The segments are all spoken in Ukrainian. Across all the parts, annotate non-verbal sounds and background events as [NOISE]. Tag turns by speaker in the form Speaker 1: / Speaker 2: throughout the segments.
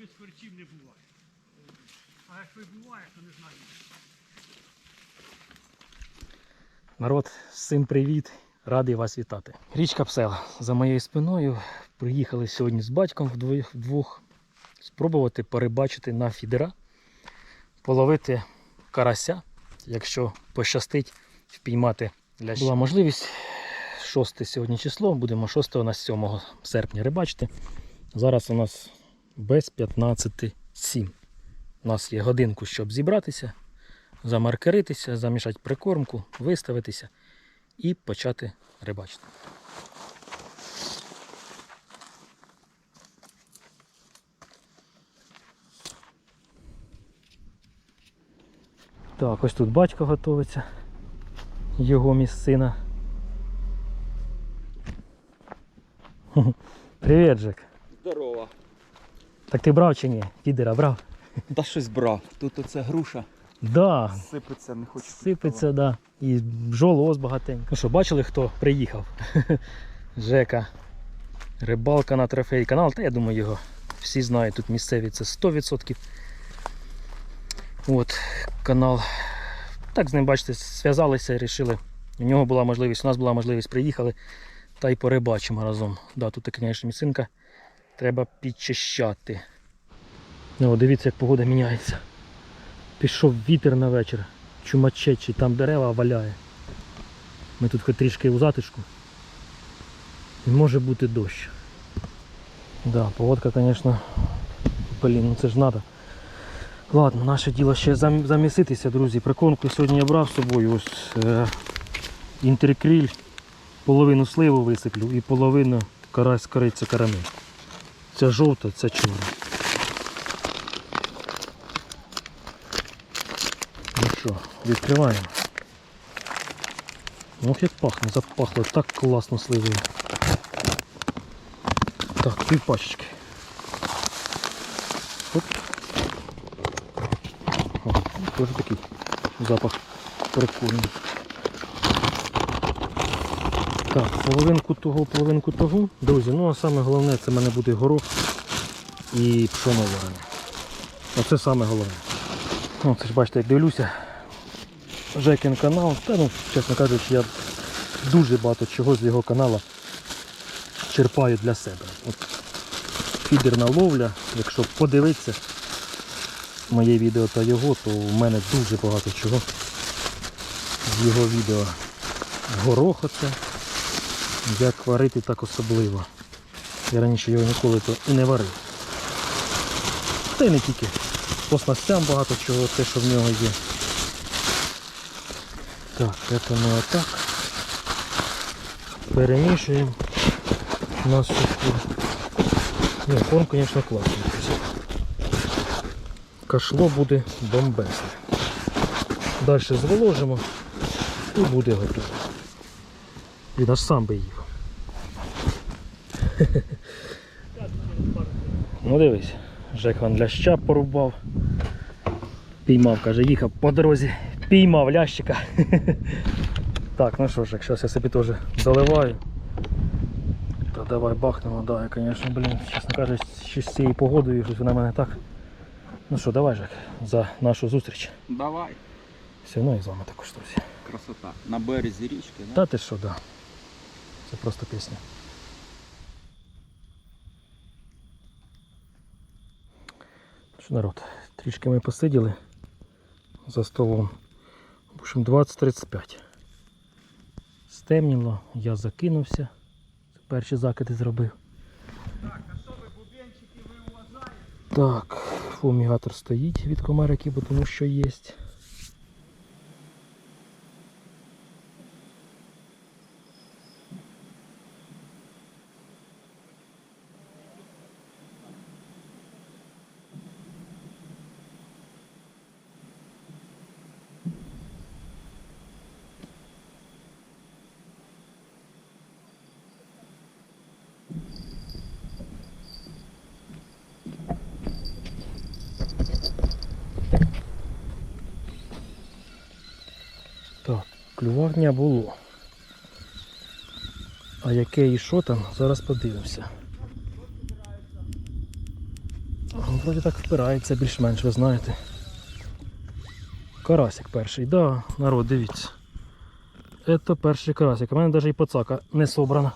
Speaker 1: без корчів не буває. А якщо і буває, то не знаю.
Speaker 2: Народ, всім привіт! Радий вас вітати. Річка Псела за моєю спиною. Приїхали сьогодні з батьком вдвох, вдвох спробувати перебачити на фідера, половити карася, якщо пощастить впіймати ляща. Була можливість 6 сьогодні число, будемо 6 на 7 серпня рибачити. Зараз у нас без 15.7. У нас є годинку, щоб зібратися, замаркеритися, замішати прикормку, виставитися і почати рибачити. Так, ось тут батько готується, його місцина. [LAUGHS] Привіт, Жек.
Speaker 3: Здорово.
Speaker 2: Так ти брав чи ні? Фідера брав?
Speaker 3: Та щось брав. Тут оце груша
Speaker 2: Да,
Speaker 3: сипеться, не хочу.
Speaker 2: Сипеться, да. І бджолоз багатенько. Ну що, бачили, хто приїхав? [LAUGHS] Жека. Рибалка на трофей канал, та я думаю, його всі знають, тут місцеві це 100%. От, канал. Так з ним, бачите, зв'язалися і вирішили. У нього була можливість, у нас була можливість, приїхали та й порибачимо разом. Да, тут, звісно, місцинка. Треба підчищати. Ну, дивіться, як погода міняється. Пішов вітер на вечір, чумачечий, там дерева валяє. Ми тут хоч трішки у затишку. І може бути дощ. Да, погодка, звісно, блін, ну це ж треба. Ладно, наше діло ще зам- заміситися, друзі. Прикормку сьогодні я брав з собою ось е, інтеркріль, половину сливу висиплю і половину карась кориця карамель. Це жовта, це чорна. Ну що, відкриваємо. Ох, як пахне, запахло так класно сливою. Так, пів пачечки. Оп. О, теж такий запах прикольний. Так, половинку того, половинку того. Друзі, ну а саме головне це в мене буде горох і пшоно варене. Оце саме головне. Ну, це ж бачите, як дивлюся. Жекін канал. Та ну, чесно кажучи, я дуже багато чого з його каналу черпаю для себе. Фідерна ловля, якщо подивитися моє відео та його, то у мене дуже багато чого з його відео. Горох оце. Як варити, так особливо. Я раніше його ніколи то і не варив. Та й не тільки. По снастям багато чого, те, що в нього є. Так, це ми отак. Перемішуємо. У нас ще Ні, корм, звісно, класний. Кашло буде бомбезне. Далі зволожимо і буде готово. Він аж сам би їв. [LAUGHS] Ну дивись, Жек вон ляща порубав. Піймав, каже, їхав по дорозі, піймав лящика. [LAUGHS] Так, ну що ж, як зараз я собі теж заливаю. То давай бахнемо, да, я, звісно, блін, чесно кажучи, щось з цією погодою, щось вона мене так. Ну що, давай, Жек, за нашу зустріч.
Speaker 3: Давай.
Speaker 2: Все одно і з вами також, друзі.
Speaker 3: Красота. На березі річки, да?
Speaker 2: Та ти що, да. Це просто пісня. Народ, трішки ми посиділи за столом. В общем, 20-35. Стемніло, я закинувся. Перші закиди зробив.
Speaker 1: Так, а що ви бубенчики ви уважаєте?
Speaker 2: Так, фумігатор стоїть від комарики, бо тому що є. Так, клювання було. А яке і що там, зараз подивимося. Вроді так впирається більш-менш, ви знаєте. Карасик перший, да, народ, дивіться. Це перший карасик. У мене навіть і пацака не собрана.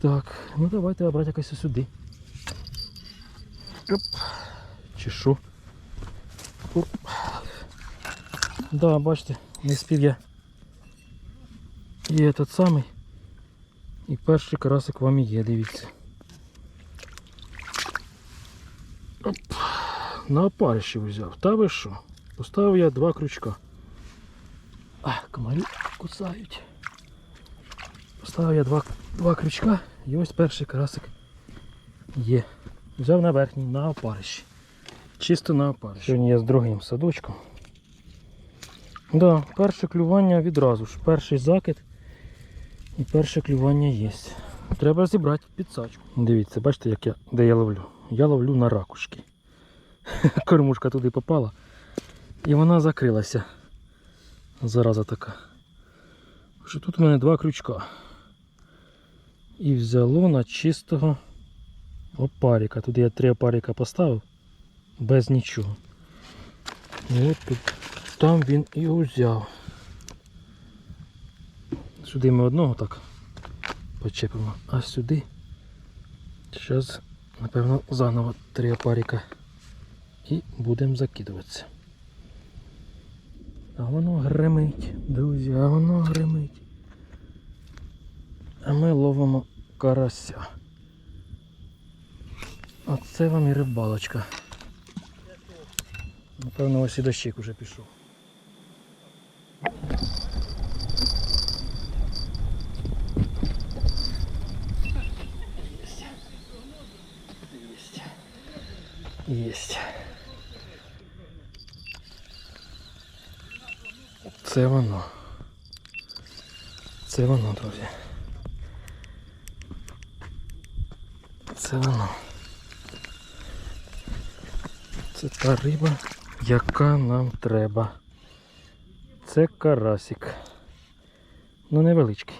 Speaker 2: Так, ну давайте брати якось сюди. Оп. Чи що? Оп. Да, бачите, не спів я. І этот самий. І перший карасик вам і є, дивіться. Оп. На опарищі взяв. Та ви що? Поставив я два крючка. А, комарі кусають. Поставив я два, два крючка і ось перший карасик є. Взяв на верхній, на опарищі. Чисто на опарищі. Сьогодні я з другим садочком. Да, перше клювання відразу ж. Перший закид і перше клювання є. Треба зібрати підсачку. Дивіться, бачите, як я, де я ловлю. Я ловлю на ракушки. [LAUGHS] Кормушка туди попала. І вона закрилася. Зараза така. Що тут у мене два крючка. І взяло на чистого опаріка. Туди я три опаріка поставив без нічого. І от тут там він і узяв. Сюди ми одного так почепимо, а сюди зараз, напевно, заново три опаріка і будемо закидуватися. А воно гримить, друзі, а воно гримить. А ми ловимо карася. Оце вам і рибалочка. Напевно, ось і дощик уже пішов. Есть. Це воно. Це воно, друзі. Це воно. Це та риба, яка нам треба. Це карасик. Ну невеличкий.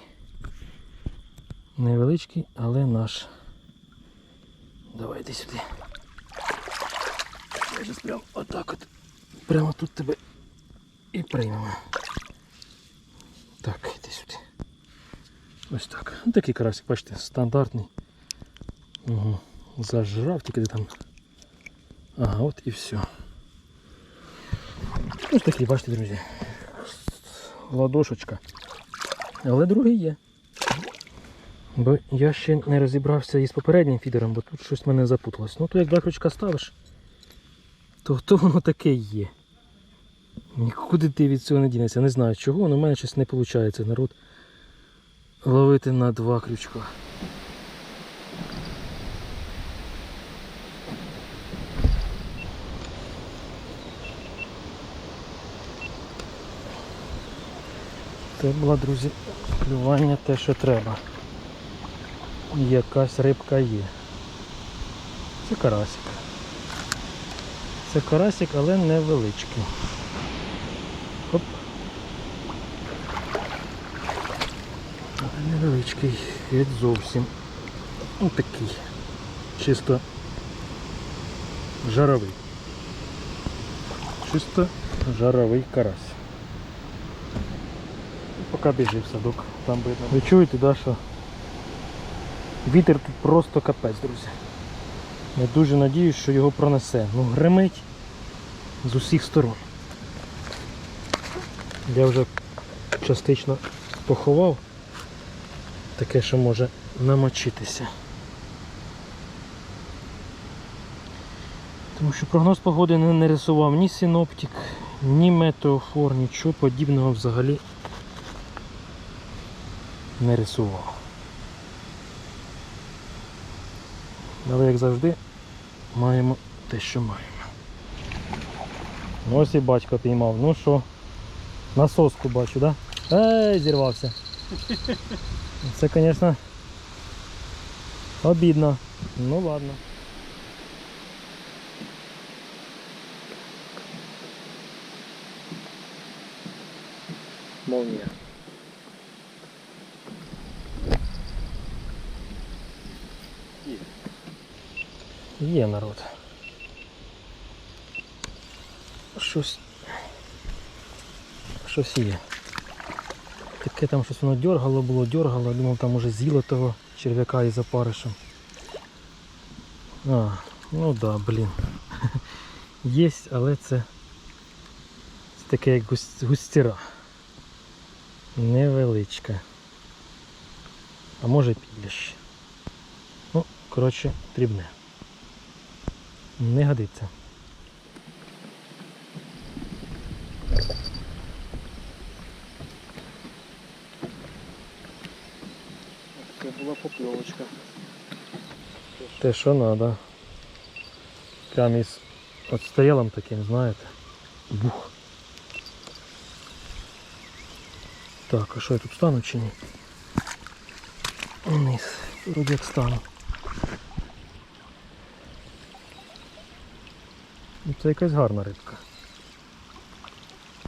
Speaker 2: Невеличкий, але наш. Давай йди сюди. Я зараз прямо отак от. Прямо тут тебе і приймемо. Так, йди сюди. Ось так. Ну, Такий карасик, бачите, стандартний. Угу. Зажрав тільки де там. Ага, от і все. Ось такий, бачите, друзі. Ладошечка. Але другий є. Бо я ще не розібрався із попереднім фідером, бо тут щось в мене запуталось. Ну то як два крючка ставиш, то то воно таке є. Нікуди ти від цього не дінешся. Не знаю чого, але в мене щось не виходить народ ловити на два крючка. Це була, друзі, клювання те, що треба. Якась рибка є. Це карасик. Це карасик, але невеличкий. Хоп. Але Невеличкий, геть зовсім. Ось такий. Чисто жаровий. Чисто жаровий карась. Поки біжи в садок, там видно. Ви чуєте, да, що вітер тут просто капець, друзі. Я дуже надіюсь, що його пронесе. Ну гримить з усіх сторон. Я вже частично поховав таке, що може намочитися. Тому що прогноз погоди не нарисував ні синоптик, ні метеофор, нічого подібного взагалі не рисував. Але як завжди маємо те, що маємо. Ну, Ось і батько піймав. Ну що, на соску бачу, да? Ей, зірвався. Це, звісно, обідно. Ну ладно. Молния. Є народ. Щось. Щось є. Таке там щось воно дергало було, дергало, думав там уже з'їло того черв'яка із опаришем. А, ну да, блін. [LAUGHS] Є, але це, це таке як густіра. Невеличка. А може підлящ. Ну, коротше, дрібне. Не годиться.
Speaker 1: Це була покльовочка.
Speaker 2: Те, що треба. Прям із отстрілом таким, знаєте. Бух. Так, а що я тут стану чи ні? Вниз. Вроді як стану. Це якась гарна рибка.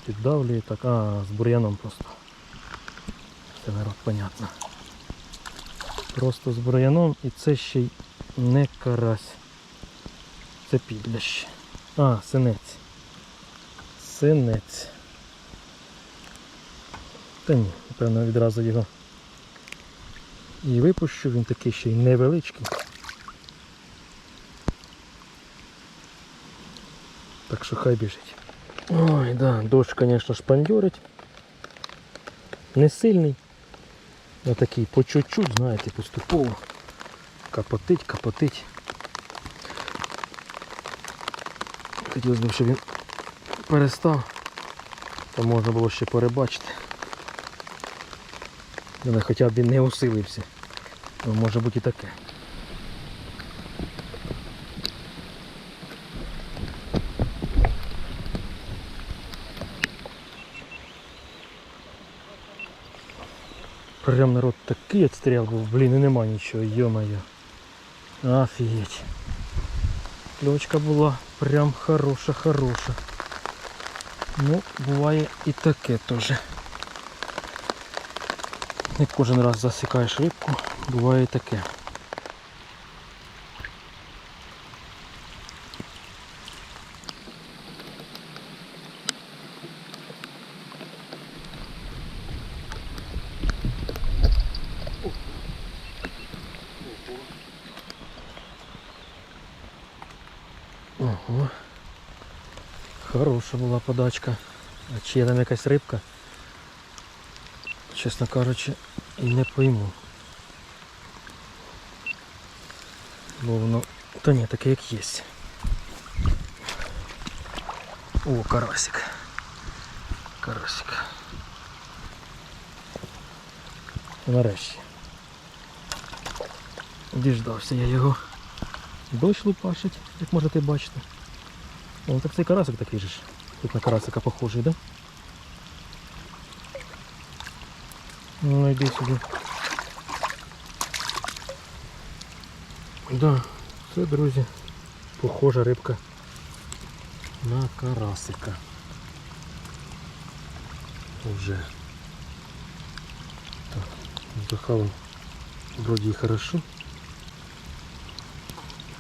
Speaker 2: Піддавлює так. А, з бур'яном просто. Це народ, понятно. Просто з бур'яном і це ще й не карась. Це підлящ. А, синець. Синець. Та ні, напевно, відразу його і випущу, він такий ще й невеличкий. Так що хай біжить. Ой, да, дощ, звісно, шпандьорить. Не сильний. Ну такий по чуть-чуть, знаєте, поступово. Капотить, капотить. Хотілося б, щоб він перестав, то можна було ще перебачити. Але хоча б він не усилився. Ну, може бути і таке. Прям народ такий отстріл був, блін, і нема нічого, йо-моє. Офігеть. Кльовочка була прям хороша, хороша. Ну, буває і таке теж. Не кожен раз засікаєш рибку, буває і таке. Ого. Хороша була подачка. А чи є там якась рибка? Чесно кажучи, і не пойму. Бо воно... Та ні, таке як є. О, карасик. Карасик. Нарешті. Діждався я його. Дощ лупашить, як можете бачити. О, так цей карасик такий же ж. Тут на карасика похожий, да? Ну, йди сюди. Да, це, друзі, похожа рибка на карасика. Уже. Так, захавав вроді і хорошо.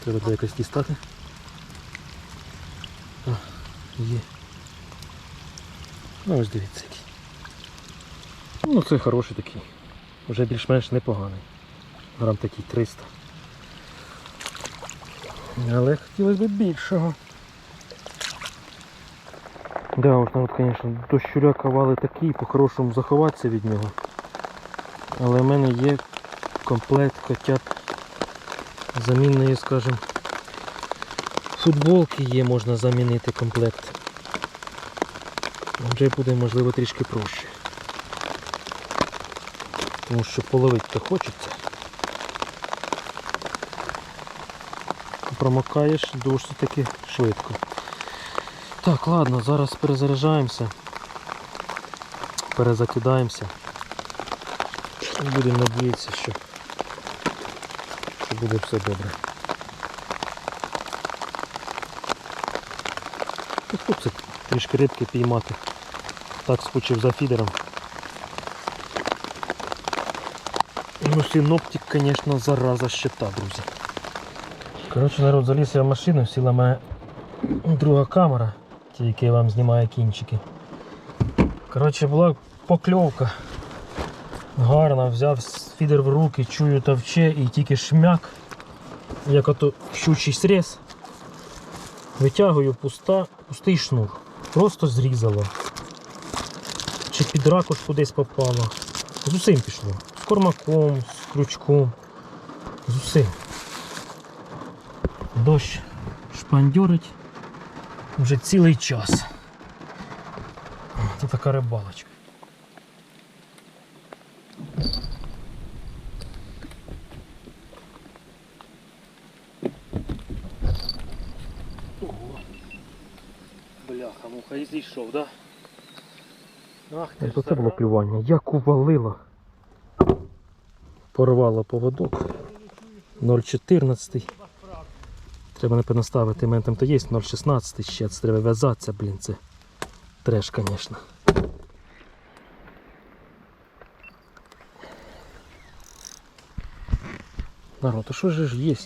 Speaker 2: Треба буде якось дістати. А, є. Ну ось дивіться який. Ну це хороший такий. Вже більш-менш непоганий. Грам такий 300. Але хотілося б більшого. Да, уж народ, звісно, до щуряка вали такий, по-хорошому заховатися від нього. Але в мене є комплект хоча б замінної, скажімо, футболки є, можна замінити комплект. Вже буде можливо трішки проще. Тому що половити то хочеться. Промокаєш дощ таки швидко. Так, ладно, зараз перезаряджаємося. Перезакидаємося. Будемо надіятися, що, буде все добре. Ну, Хлопці трішки рибки піймати. Так скучив за фідером. Ну, синоптик, звісно, зараза щита, друзі. Коротше, народ заліз я в машину, сіла моя друга камера, тільки вам знімає кінчики. Коротше, була покльовка. Гарно, взяв фідер в руки, чую товче і тільки шмяк, як ото щучий срез. Витягую пуста, пустий шнур. Просто зрізало. Чи під ракушку десь попало. З усім пішло. З кормаком, з крючком. З усім. Дощ шпандьорить вже цілий час. Це така рибалочка. Бляха, муха і зійшов, да? Ах, ти це було клювання. Як увалило. Порвало поводок. 0,14. Треба напевно ставити, мене там то є 0,16 ще, це треба в'язатися, блін, це треш, звісно. Народ, а що ж є?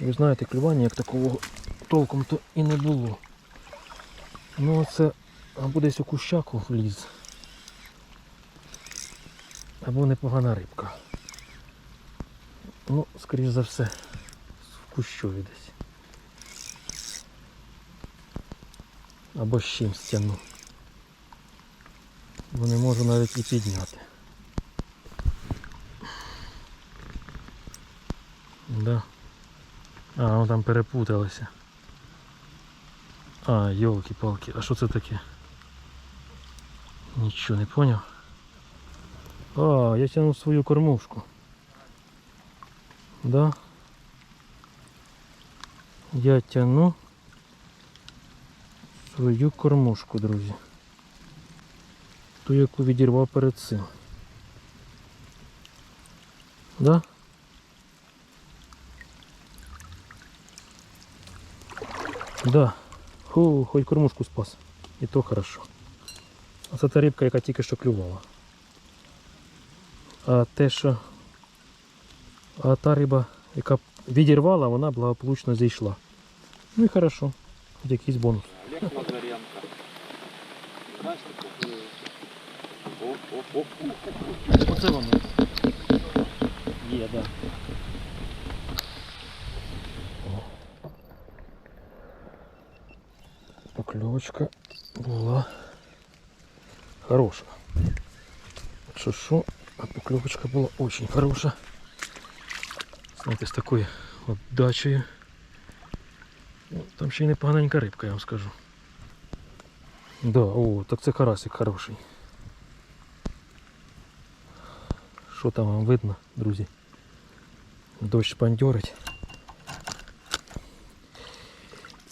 Speaker 2: Ви знаєте, клювання як такого толком то і не було. Ну оце або десь у кущаку вліз. Або непогана рибка. Ну, скоріш за все, в кущові десь. Або з чимсь тягну. Бо не можу навіть і підняти. Да. А, ну там перепуталися. А, йолки-палки, а що це таке? Нічого не поняв. А, я тягну свою кормушку. Да. Я тяну свою кормушку, друзі. Ту, яку відірвав перед цим. Да? Да. Ху, хоч кормушку спас. І то хорошо. А це та рибка, яка тільки що клювала. А те, що а та риба, яка відірвала, вона благополучно зійшла. Ну і хорошо. Хоч якийсь бонус.
Speaker 3: Олег Лазаренко. О.
Speaker 2: Оце воно. Є, так. Да. Покльовочка хороша. Що що, а покльовочка була очень хороша. Знаєте, з такою отдачею. Ну, Там ще й непоганенька рибка, я вам скажу. Да, о, так це карасик хороший. Що там вам видно, друзі? Дощ пандьорить.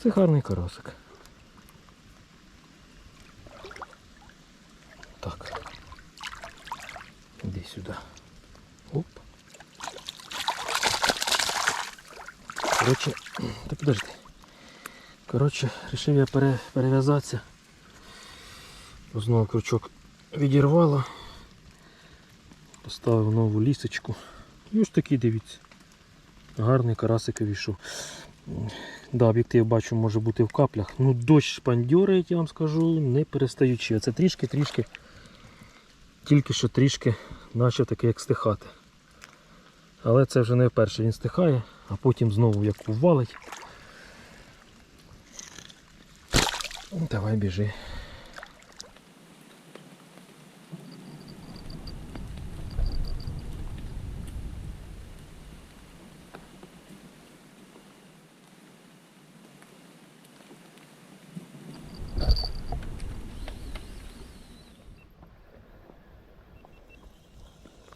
Speaker 2: Це гарний карасик. Сюди. Оп. Коротше, [CLEARS THROAT] та подожди. Коротше, вирішив я пере, перев'язатися. Знову крючок відірвало. Поставив нову лісочку. І ось такий, дивіться. Гарний карасик вийшов. Да, об'єктив бачу може бути в каплях. Ну дощ шпандьорить, я вам скажу, не перестаючи. Оце трішки-трішки, тільки що трішки почав таке як стихати. Але це вже не вперше він стихає, а потім знову як увалить. Давай біжи.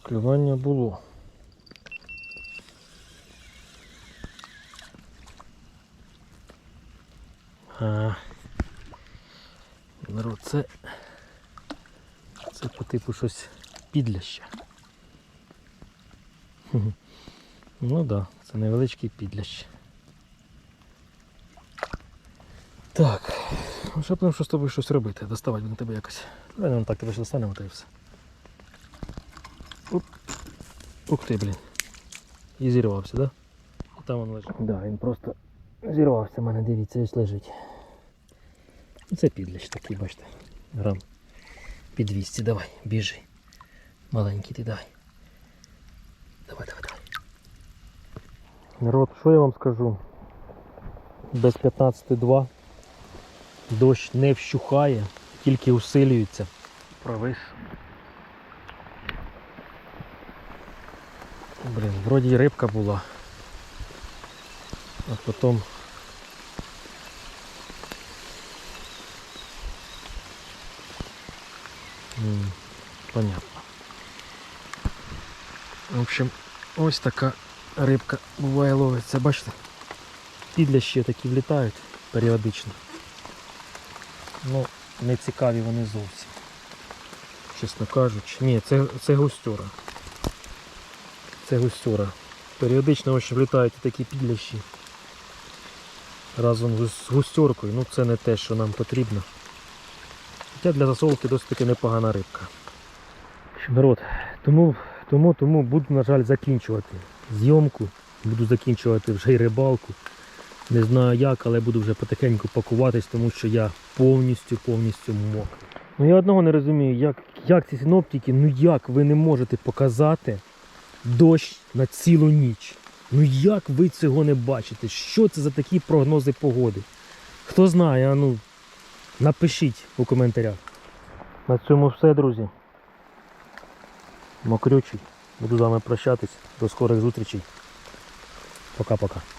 Speaker 2: Клювання було. А, народ, це, це по типу щось підляще. [LAUGHS] Ну так, да, це невеличкий підлящ. Так, ну що будемо що з тобою щось робити, доставати будемо тебе якось. Давай ну, так тебе достанемо та і все. Оп. Ух ти, блін. І зірвався, да? Там він лежить. Да, він просто зірвався в мене, дивіться, ось лежить. Це підліч такий, бачите. Грам під 200, давай, біжи. Маленький ти давай. Давай, давай, давай. Народ, що я вам скажу? Без 15.2 дощ не вщухає, тільки усилюється. Провис. Блін, вроді і рибка була. А потім. Понятно. В общем, ось така рибка буває ловиться, бачите? Підлящі такі влітають періодично. Ну, не цікаві вони зовсім. Чесно кажучи. Ні, це, це густьора. Це густьора. Періодично ось влітають такі підлящі. Разом з густьоркою. Ну це не те, що нам потрібно. Хоча для засолки досить таки непогана рибка. Народ, тому, тому, тому буду, на жаль, закінчувати зйомку. Буду закінчувати вже й рибалку. Не знаю як, але буду вже потихеньку пакуватись, тому що я повністю, повністю мокрий. Ну я одного не розумію, як, як ці синоптики, ну як ви не можете показати дощ на цілу ніч? Ну як ви цього не бачите? Що це за такі прогнози погоди? Хто знає, а ну напишіть у коментарях. На цьому все, друзі. Мокрючий. Буду з вами прощатись. До скорих зустрічей. Пока-пока.